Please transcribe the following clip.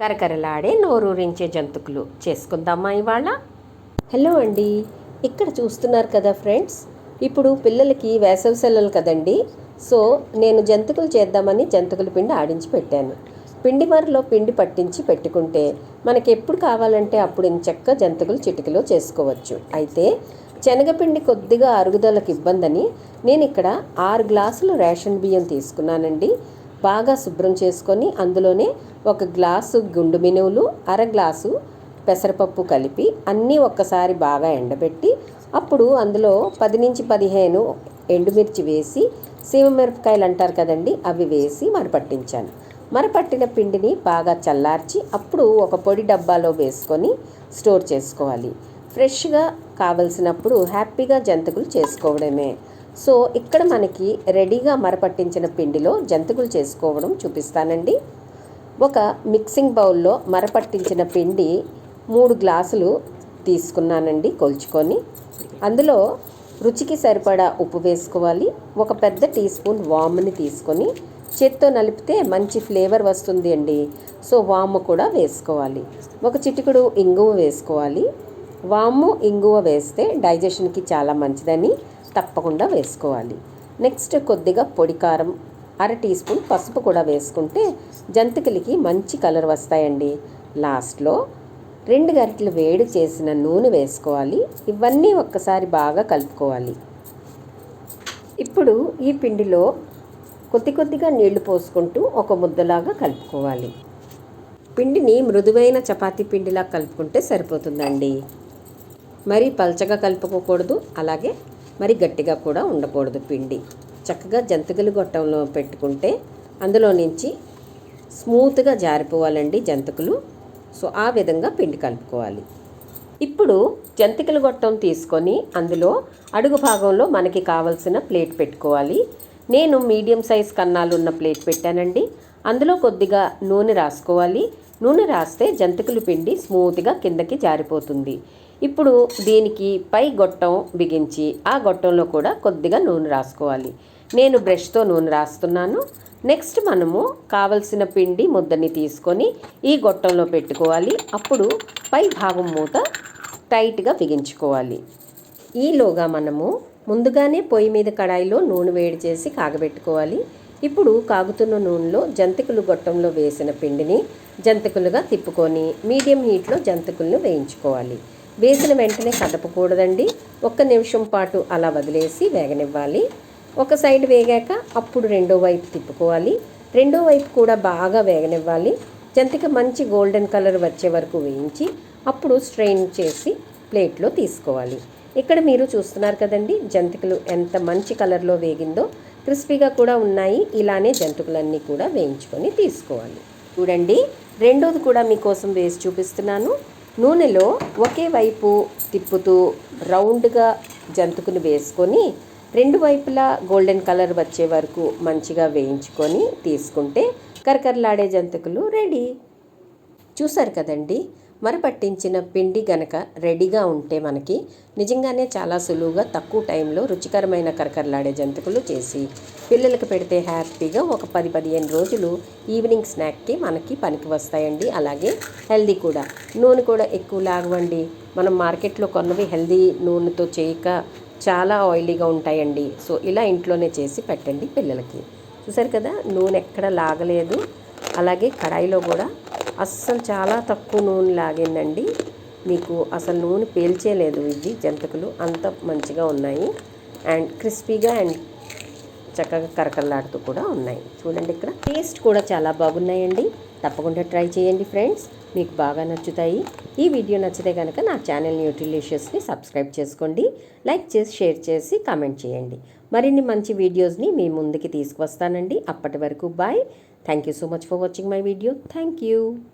కరకరలాడే నోరూరించే జంతుకులు. చేసుకుందామా ఇవాళ? హలో అండి. ఇక్కడ చూస్తున్నారు కదా ఫ్రెండ్స్ ఇప్పుడు పిల్లలకి వేసవి సెలవులు కదండి. సో నేను జంతుకులు చేద్దామని జంతుకుల పిండి ఆడించి పెట్టాను. పిండి మరలో పిండి పట్టించి పెట్టుకుంటే మనకి ఎప్పుడు కావాలంటే అప్పుడు ఇంచక్క జంతుకులు చిటికలో చేసుకోవచ్చు. అయితే శనగపిండి కొద్దిగా అరుగుదలకు ఇబ్బందని నేను ఇక్కడ ఆరు గ్లాసులు రేషన్ బియ్యం తీసుకున్నానండి. బాగా శుభ్రం చేసుకొని అందులోనే ఒక గ్లాసు గుండు మినువులు అర గ్లాసు పెసరపప్పు కలిపి అన్నీ ఒక్కసారి బాగా ఎండబెట్టి అప్పుడు అందులో పది నుంచి పదిహేను ఎండుమిర్చి వేసి సీమమిరపకాయలు అంటారు కదండి అవి వేసి మరపట్టించాను. మరపట్టిన పిండిని బాగా చల్లార్చి అప్పుడు ఒక పొడి డబ్బాలో వేసుకొని స్టోర్ చేసుకోవాలి. ఫ్రెష్గా కావలసినప్పుడు హ్యాపీగా జంతికలు చేసుకోవడమే. సో ఇక్కడ మనకి రెడీగా మరపట్టించిన పిండిలో జంతికలు చేసుకోవడం చూపిస్తానండి. ఒక మిక్సింగ్ బౌల్లో మరపట్టించిన పిండి మూడు గ్లాసులు తీసుకున్నానండి కొలుచుకొని. అందులో రుచికి సరిపడా ఉప్పు వేసుకోవాలి. ఒక పెద్ద టీ స్పూన్ వామ్ని తీసుకొని చేత్తో నలిపితే మంచి ఫ్లేవర్ వస్తుంది అండి. సో వాము కూడా వేసుకోవాలి. ఒక చిటికుడు ఇంగువ వేసుకోవాలి. వాము ఇంగువ వేస్తే డైజెషన్కి చాలా మంచిదని. తప్పకుండా వేసుకోవాలి. నెక్స్ట్ కొద్దిగా పొడి కారం అర టీ స్పూన్ పసుపు కూడా వేసుకుంటే జంతికలకి మంచి కలర్ వస్తాయండి. లాస్ట్లో రెండు గరిటలు వేడి చేసిన నూనె వేసుకోవాలి. ఇవన్నీ ఒక్కసారి బాగా కలుపుకోవాలి. ఇప్పుడు ఈ పిండిలో కొద్ది కొద్దిగా నీళ్ళు పోసుకుంటూ ఒక ముద్దలాగా కలుపుకోవాలి. పిండిని మృదువైన చపాతీ పిండిలా కలుపుకుంటే సరిపోతుందండి. మరీ పల్చగా కలుపుకోకూడదు. అలాగే మరి గట్టిగా కూడా ఉండకూడదు పిండి. చక్కగా జంతికలు గొట్టంలో పెట్టుకుంటే అందులో నుంచి స్మూత్గా జారిపోవాలండి జంతికలు. సో ఆ విధంగా పిండి కలుపుకోవాలి. ఇప్పుడు జంతికల గొట్టం తీసుకొని అందులో అడుగు భాగంలో మనకి కావలసిన ప్లేట్ పెట్టుకోవాలి. నేను మీడియం సైజ్ కన్నాలు ఉన్న ప్లేట్ పెట్టానండి. అందులో కొద్దిగా నూనె రాసుకోవాలి. నూనె రాస్తే జంతికలు పిండి స్మూత్గా కిందకి జారిపోతుంది. ఇప్పుడు దీనికి పై గొట్టం బిగించి ఆ గొట్టంలో కూడా కొద్దిగా నూనె రాసుకోవాలి. నేను బ్రష్తో నూనె రాస్తున్నాను. నెక్స్ట్ మనము కావలసిన పిండి ముద్దని తీసుకొని ఈ గొట్టంలో పెట్టుకోవాలి. అప్పుడు పై భాగం మూత టైట్గా బిగించుకోవాలి. ఈలోగా మనము ముందుగానే పొయ్యి మీద కడాయిలో నూనె వేడి చేసి కాగబెట్టుకోవాలి. ఇప్పుడు కాగుతున్న నూనెలో జంతికలు గొట్టంలో వేసిన పిండిని జంతికలుగా తిప్పుకొని మీడియం హీట్లో జంతికలను వేయించుకోవాలి. వేసిన వెంటనే కదపకూడదండి. ఒక్క నిమిషం పాటు అలా వదిలేసి వేగనివ్వాలి. ఒక సైడ్ వేగాక అప్పుడు రెండో వైపు తిప్పుకోవాలి. రెండో వైపు కూడా బాగా వేగనివ్వాలి. జంతిక మంచి గోల్డెన్ కలర్ వచ్చే వరకు వేయించి అప్పుడు స్ట్రెయిన్ చేసి ప్లేట్లో తీసుకోవాలి. ఇక్కడ మీరు చూస్తున్నారు కదండి జంతికలు ఎంత మంచి కలర్లో వేగిందో క్రిస్పీగా కూడా ఉన్నాయి. ఇలానే జంతుకులన్నీ కూడా వేయించుకొని తీసుకోవాలి. చూడండి రెండోది కూడా మీకోసం వేసి చూపిస్తున్నాను. నూనెలో ఒకే వైపు తిప్పుతూ రౌండ్గా జంతుకుని వేసుకొని రెండు వైపులా గోల్డెన్ కలర్ వచ్చే వరకు మంచిగా వేయించుకొని తీసుకుంటే కరకరలాడే జంతుకులు రెడీ. చూశారు కదండి. మరపట్టించిన పిండి గనక రెడీగా ఉంటే మనకి నిజంగానే చాలా సులువుగా తక్కువ టైంలో రుచికరమైన కరకరలాడే జంతికలు చేసి పిల్లలకు పెడితే హ్యాపీగా ఒక పది పదిహేను రోజులు ఈవినింగ్ స్నాక్కి మనకి పనికి వస్తాయండి. అలాగే హెల్దీ కూడా. నూనె కూడా ఎక్కువ లాగవండి. మనం మార్కెట్లో కొన్నవి హెల్దీ నూనెతో చేయక చాలా ఆయిలీగా ఉంటాయండి. సో ఇలా ఇంట్లోనే చేసి పెట్టండి పిల్లలకి. చూసారు కదా నూనె ఎక్కడ లాగలేదు. అలాగే కడాయిలో కూడా అస్సలు చాలా తక్కువ నూనె లాగిందండి. మీకు అసలు నూనె పేల్చేలేదు ఇది జంతికలు అంత మంచిగా ఉన్నాయి. అండ్ క్రిస్పీగా అండ్ చక్కగా కరకరలాడుతూ కూడా ఉన్నాయి. చూడండి ఇక్కడ. టేస్ట్ కూడా చాలా బాగున్నాయండి. తప్పకుండా ట్రై చేయండి ఫ్రెండ్స్. మీకు బాగా నచ్చుతాయి. ఈ వీడియో నచ్చితే కనుక నా ఛానల్ న్యూట్రిలిషియస్ని సబ్స్క్రైబ్ చేసుకోండి. లైక్ చేసి షేర్ చేసి కామెంట్ చేయండి. మరిన్ని మంచి వీడియోస్ని మీ ముందుకి తీసుకువస్తానండి. అప్పటి వరకు bye. Thank you so much for watching my video. Thank you.